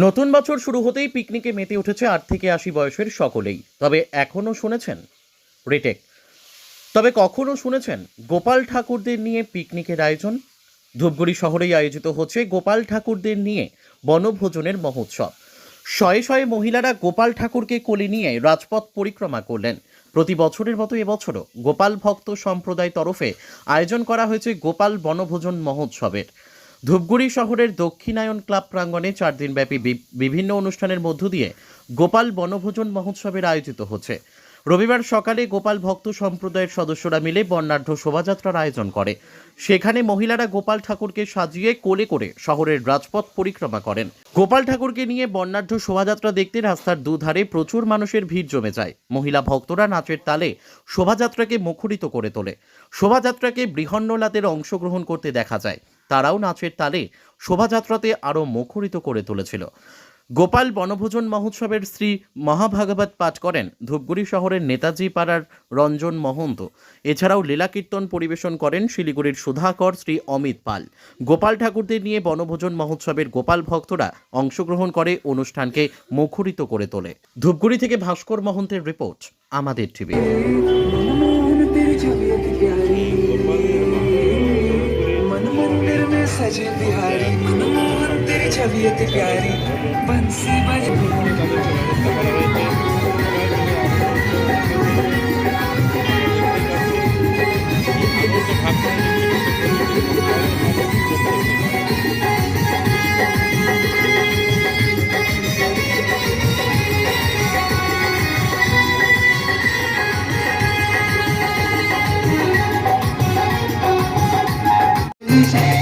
নতুন বছর শুরু হতেই পিকনিকে মেতে উঠেছে আট থেকে আশি বয়সের সকলেই। তবে এখনও শুনেছেন রিটেক। তবে কখনো শুনেছেন গোপাল ঠাকুরদের নিয়ে পিকনিকের আয়োজন? ধূপগুড়ি শহরেই আয়োজিত হচ্ছে গোপাল ঠাকুরদের নিয়ে বনভোজনের মহোৎসব। শয়ে শয়ে মহিলারা গোপাল ঠাকুরকে কোলে নিয়ে রাজপথ পরিক্রমা করলেন। প্রতি বছরের মতো এবছরও গোপাল ভক্ত সম্প্রদায় তরফে আয়োজন করা হয়েছে গোপাল বনভোজন মহোৎসবের। ধূপগুড়ি শহরের দক্ষিণায়ন ক্লাব প্রাঙ্গণে চার দিনব্যাপী বিভিন্ন অনুষ্ঠানের মধ্য দিয়ে গোপাল বনভোজন মহোৎসবের আয়োজিত হচ্ছে। রবিবার সকালে গোপাল ভক্ত সম্প্রদায়ের সদস্যরা মিলে বর্ণাঢ্য শোভাযাত্রার আয়োজন করে। সেখানে মহিলারা গোপাল ঠাকুরকে সাজিয়ে কোলে করে শহরের রাজপথ পরিক্রমা করেন। গোপাল ঠাকুরকে নিয়ে বর্ণাঢ্য শোভাযাত্রা দেখতে রাস্তার দুধারে প্রচুর মানুষের ভিড় জমে যায়। মহিলা ভক্তরা নাচের তালে শোভাযাত্রাকে মুখরিত করে তোলে। শোভাযাত্রাকে বৃহন্নলাতের অংশগ্রহণ করতে দেখা যায়। তারাও নাচের তালে শোভাযাত্রাতে আরও মুখরিত করে তুলেছিল। গোপাল বনভোজন মহোৎসবের শ্রী মহাভাগবত পাঠ করেন ধূপগুড়ি শহরের নেতাজি পাড়ার রঞ্জন মহন্ত। এছাড়াও লীলা কীর্তন পরিবেশন করেন শিলিগুড়ির সুধাকর শ্রী অমিত পাল। গোপাল ঠাকুরদের নিয়ে বনভোজন মহোৎসবের গোপাল ভক্তরা অংশগ্রহণ করে অনুষ্ঠানকে মুখরিত করে তোলে। ধূপগুড়ি থেকে ভাস্কর মহন্তের রিপোর্ট, আমাদের টিভি। सजे बिहारी मनमोहन तेरी छवि अति प्यारी बंसी बज রিয়া